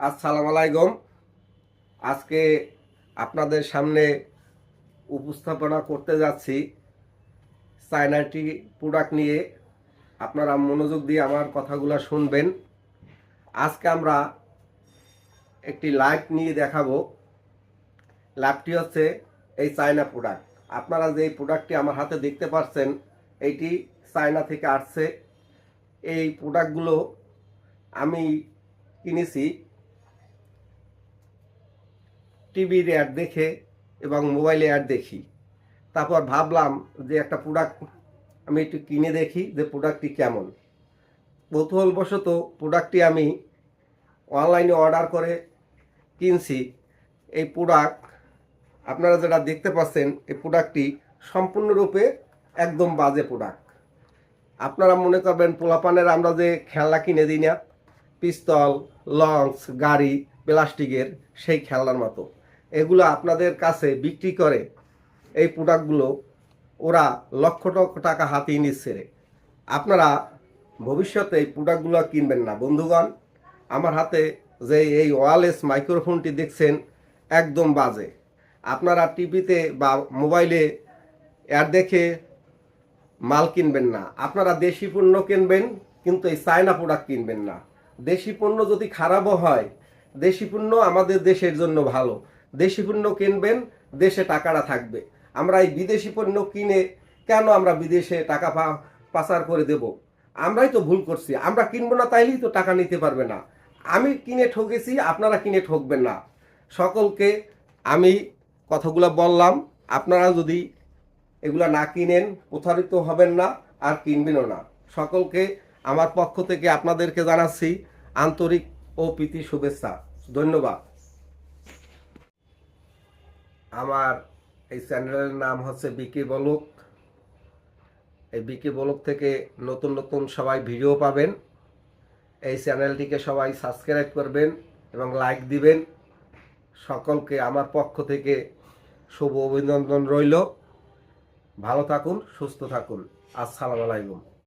আসসালাম আলাইকুম। আজকে আপনাদের সামনে উপস্থাপনা করতে যাচ্ছি চায়নাটি প্রোডাক্ট নিয়ে। আপনারা মনোযোগ দিয়ে আমার কথাগুলো শুনবেন। আজকে আমরা একটি লাইট নিয়ে দেখাবো। ল্যাপটি হচ্ছে এই চায়না প্রোডাক্ট আপনারা যে প্রোডাক্টটি আমার হাতে দেখতে পাচ্ছেন এইটি চায়না থেকে আসছে। এই প্রোডাক্টগুলো আমি কিনেছি টিভির অ্যাড দেখে এবং মোবাইলে অ্যাড দেখি। তারপর ভাবলাম যে একটা প্রোডাক্ট আমি একটু কিনে দেখি যে প্রোডাক্টটি কেমন। কৌতূহলবশত প্রোডাক্টটি আমি অনলাইনে অর্ডার করে কিনছি। এই প্রোডাক্ট আপনারা যেটা দেখতে পাচ্ছেন, এই প্রোডাক্টটি সম্পূর্ণরূপে একদম বাজে প্রোডাক্ট আপনারা মনে করবেন পোলাপানের আমরা যে খেলনা কিনে দিই না, পিস্তল, লঞ্চ, গাড়ি প্লাস্টিকের সেই খেলনার মতো। এগুলো আপনাদের কাছে বিক্রি করে এই প্রোডাক্টগুলো ওরা লক্ষ টাকা হাতিয়ে নিচ্ছে রে। আপনারা ভবিষ্যতে এই প্রোডাক্টগুলো কিনবেন না। বন্ধুগণ, আমার হাতে যে এই ওয়ারলেস মাইক্রোফোনটি দেখছেন, একদম বাজে। আপনারা টিভিতে বা মোবাইলে অ্যাড দেখে মাল কিনবেন না। আপনারা দেশি পণ্য কিনবেন, কিন্তু এই চায়না প্রোডাক্ট কিনবেন না। দেশি পণ্য যদি খারাপও হয়, দেশি পণ্য আমাদের দেশের জন্য ভালো। দেশি পণ্য কিনবেন, দেশে টাকাটা থাকবে। আমরা এই বিদেশি পণ্য কিনে কেন আমরা বিদেশে টাকা পাচার করে দেব? আমরাই তো ভুল করছি। আমরা কিনবো না, তাইলেই তো টাকা নিতে পারবে না। আমি কিনে ঠকেছি, আপনারা কিনে ঠকবেন না। সকলকে আমি কথাগুলো বললাম, আপনারা যদি এগুলা না কিনেন, প্রতারিত হবেন না, আর কিনবেনও না। সকলকে আমার পক্ষ থেকে আপনাদেরকে জানাচ্ছি আন্তরিক ও প্রীতি শুভেচ্ছা। ধন্যবাদ। আমার এই চ্যানেলের নাম হচ্ছে বিকি বলক। এই বিকি বলক থেকে নতুন নতুন সবাই ভিডিও পাবেন। এই চ্যানেলটিকে সবাই সাবস্ক্রাইব করবেন এবং লাইক দিবেন। সকলকে আমার পক্ষ থেকে শুভ অভিনন্দন রইল। ভালো থাকুন, সুস্থ থাকুন। আসসালামু আলাইকুম।